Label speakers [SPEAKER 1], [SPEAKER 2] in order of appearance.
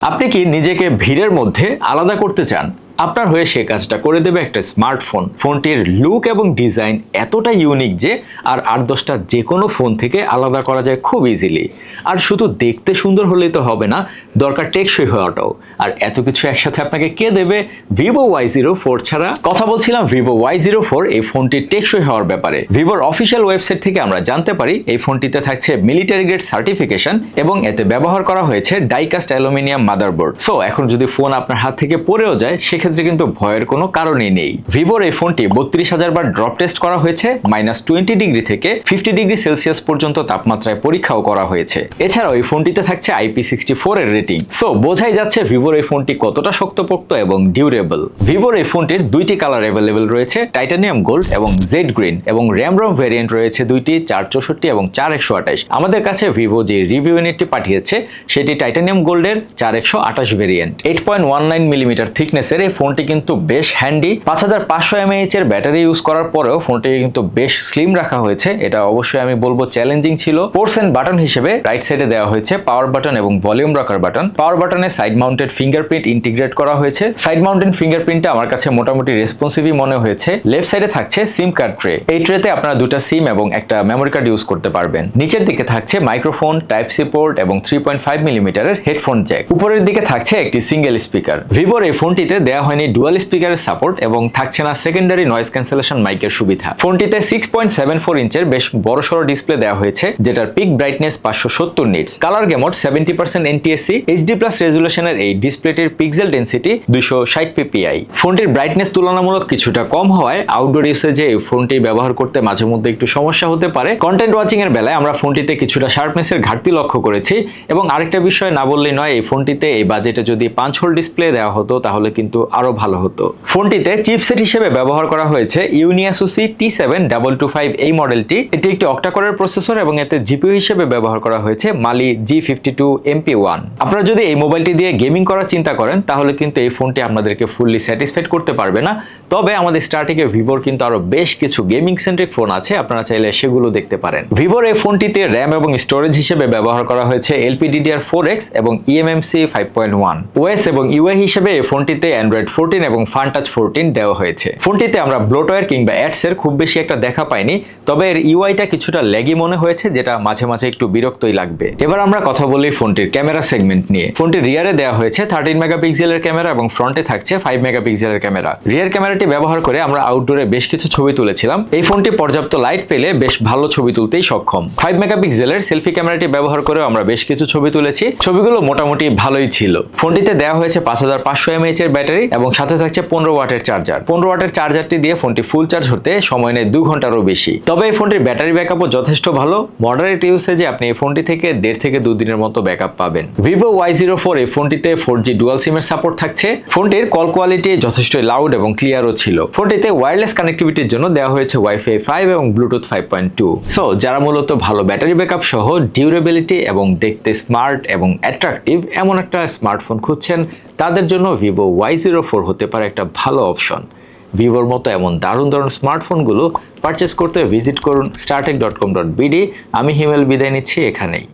[SPEAKER 1] আপনি কি নিজেকে ভিড়ের মধ্যে আলাদা করতে চান? আপনার হয়ে সে কাজটা করে দেবে একটা স্মার্টফোন ফোনটির লুক এবং ডিজাইন এতটা ইউনিক যে আর আট দশটা যে কোনো ফোন থেকে আলাদা করা যায় খুব ইজিলি আর শুধু দেখতে সুন্দর হলেই তো হবে না, দরকার টেকসই হওয়াটাও। আর এত কিছু একসাথে আপনাকে কে দেবে? ভিভো ওয়াই জিরো ফোর ছাড়া। কথা বলছিলাম ভিভো ওয়াই জিরো ফোর এই ফোনটির টেকসই হওয়ার ব্যাপারে। ভিভোর অফিসিয়াল ওয়েবসাইট থেকে আমরা জানতে পারি, এই ফোনটিতে থাকছে মিলিটারি গ্রেড সার্টিফিকেশন এবং এতে ব্যবহার করা হয়েছে ডাইকাস্ট অ্যালুমিনিয়াম মাদারবোর্ড সো এখন যদি ফোন আপনার হাত থেকে পড়েও যায়, সেক্ষেত্রে কিন্তু ভয়ের কোনো কারণই নেই। ভিভোর এই ফোনটি বত্রিশ হাজার বার ড্রপ টেস্ট করা হয়েছে মাইনাস টোয়েন্টি ডিগ্রি থেকে ফিফটি ডিগ্রি সেলসিয়াস পর্যন্ত তাপমাত্রায় পরীক্ষাও করা হয়েছে। এছাড়াও এই ফোনটিতে থাকছে আইপি সিক্সটি ফোর এর রেটিং সো বোঝাই যাচ্ছে ভিভোর এই ফোনটি কতটা শক্তপোক্ত এবং ডিউরেবল ভিভোর এই ফোনটির দুইটি কালার অ্যাভেলেবেল রয়েছে টাইটানিয়াম গোল্ড এবং জেড গ্রিন এবং র্যাম রম ভ্যারিয়েন্ট রয়েছে দুইটি, চার চৌষট্টি এবং চার একশো আঠাশ। আমাদের কাছে ভিভো যে রিভিউ ইউনিটটি পাঠিয়েছে, সেটি টাইটানিয়াম গোল্ডের চার একশো আঠাশ variant eight point one nine millimetre থিকনেসের এই ফোনটি কিন্তু বেশ হ্যান্ডি পাঁচ হাজার পাঁচশো এমএএইচ এর ব্যাটারি ইউজ করার পরেও ফোনটিকে কিন্তু বেশ স্লিম রাখা হয়েছে। এটা অবশ্যই আমি বলব চ্যালেঞ্জিং ছিল। পোর্স এন্ড বাটন হিসেবে রাইট সাইডে দেওয়া হয়েছে পাওয়ার বাটন এবং ভলিউম রাখার বাটন পাওয়ার বাটনে সাইড মাউন্টেড ফিঙ্গারপ্রিন্ট ইন্টিগ্রেট করা হয়েছে। সাইড মাউন্টেড ফিঙ্গারপ্রিন্টটা আমার কাছে মোটামুটি রেসপন্সিভই মনে হয়েছে। লেফট সাইডে থাকছে সিম কার্ড ট্রে এই ট্রেতে আপনারা দুটো সিম এবং একটা মেমোরি কার্ড ইউজ করতে পারবেন। নিচের দিকে থাকছে মাইক্রোফোন টাইপ সি পোর্ট এবং থ্রি পয়েন্ট ফাইভ মিলিমিটারের হেডফোন জ্যাক উপরের দিকে থাকছে একটি সিঙ্গেল স্পিকার ভিভোর এই ফোনটিতে দেওয়া হয়নি ডুয়াল স্পিকারের সাপোর্ট এবং থাকছে না সেকেন্ডারি নয়েজ ক্যান্সেলেশন মাইকের সুবিধা। ফোনটিতে সিক্স পয়েন্ট সেভেন ফোর ইঞ্চের বেশ বড়সড় ডিসপ্লে দেওয়া হয়েছে, যেটার পিক ব্রাইটনেস পাঁচশো সত্তর nits colour gamut seventy percent NTSC HD plus রেজুলেশনের এই ডিসপ্লেটির পিক্সেল ডেন্সিটি দুইশো ষাট পিপিআই ফোনটির ব্রাইটনেস তুলনামূলক কিছুটা কম হওয়ায় আউটডোর ইউসেজে এই ফোনটি ব্যবহার করতে মাঝে মধ্যে একটু সমস্যা হতে পারে। কন্টেন্ট ওয়াচিং এর বেলায় আমরা ফোনটিতে কিছুটা শার্পনেসের ঘাটতি লক্ষ্য করেছি এবং আরেকটা বিষয় না বললেই নয়, এই ফোনটিতে এই বাজেটে যদি পাঁচ হোল ডিসপ্লে দেওয়া হতো, তাহলে কিন্তু আরও ভালো হতো। ফোনটিতে চিপসেট হিসেবে ব্যবহার করা হয়েছে Unisoc T seven double two five এই মডেলটি। এটি একটি অক্টাকরের প্রসেসর এবং এতে জিপিইউ হিসেবে ব্যবহার করা হয়েছে Mali G fifty two MP one আপনারা যদি এই মোবাইলটি দিয়ে গেমিং করার চিন্তা করেন, তাহলে কিন্তু এই ফোনটি আপনাদেরকে ফুললি স্যাটিসফাইড করতে পারবে না। তবে আমাদের স্টার্টিংয়ে ভিভোর কিন্তু আরও বেশ কিছু গেমিং সেন্ট্রিক ফোন আছে, আপনারা চাইলে সেগুলো দেখতে পারেন। ভিভোর এই ফোনটিতে র্যাম এবং স্টোরেজ হিসেবে ব্যবহার করা হয়েছে এলপিডিডিআর ফোর এক্স এবং eMMC five point one OS এবং ইউআই হিসেবে এই ফোনটিতে অ্যান্ড্রয়েড ফোরটিন এবং ফানটাচ ফোরটিন দেওয়া হয়েছে। ফোনটিতে আমরা ব্লোটওয়্যার কিংবা অ্যাডস এর খুব বেশি একটা দেখা পাইনি, তবে এর ইউআইটা কিছুটা ল্যাগি মনে হয়েছে, যেটা মাঝে মাঝে একটু বিরক্তই লাগবে। এবার আমরা কথা বলি ফোনটির ক্যামেরা সেগমেন্ট নিয়ে। ফোনটির রিয়ারে দেওয়া হয়েছে থার্টিন মেগাপিক্সেলের ক্যামেরা এবং ফ্রন্টে থাকছে ফাইভ মেগাপিক্সেলের ক্যামেরা। রিয়ার ক্যামেরাটি ব্যবহার করে আমরা আউটডোরে বেশ কিছু ছবি তুলেছিলাম। এই ফোনটি পর্যাপ্ত লাইট পেলে বেশ ভালো ছবি তুলতেই সক্ষম। ফাইভ মেগাপিক্সেলের সেলফি ক্যামেরাটি ব্যবহার করেও আমরা বেশ কিছু ছবি তুলেছি। ছবিগুলো মোটামুটি ভালোই ছিল। ফোনটিতে দেওয়া হয়েছে পাঁচ হাজার পাঁচশো এমএইচ এর ব্যাটারি এবং সাথে থাকছে পনেরো ওয়াটের চার্জার পনেরো ওয়াটের চার্জারটি দিয়ে ফোনটি ফুল চার্জ হতে সময় নেয় দু ঘন্টারও বেশি। তবে এই ফোনটির ব্যাটারি ব্যাকআপও যথেষ্ট ভালো। মডারেট ইউসেজে আপনি এই ফোনটি থেকে দেড় থেকে দু দিনের মতো ব্যাকআপ পাবেন। ভিভো ওয়াই জিরো ফোর এই ফোনটিতে ফোর জি ডুয়াল সিমের সাপোর্ট থাকছে। ফোনটির কল কোয়ালিটি যথেষ্ট লাউড এবং ক্লিয়ারও ছিল। ফোনটিতে ওয়্যারলেস কানেক্টিভিটির জন্য দেওয়া হয়েছে ওয়াইফাই ফাইভ এবং bluetooth five point two so যারা মূলত ভালো ব্যাটারি ব্যাকআপ সহ ডিউরেবিলিটি এবং দেখতে স্মার্ট এবং অ্যাট্রাকটিভ এমন একটা স্মার্টফোন খুঁজছেন তাদের জন্য ভিভো ওয়াই জিরো ফোর হতে পারে একটা ভালো অপশন ভিভোর মতো এমন দারুণ দারুণ স্মার্টফোনগুলো পারচেস করতে ভিজিট করুন Startech dot com dot BD আমি হিমেল বিদায় নিচ্ছি এখানেই।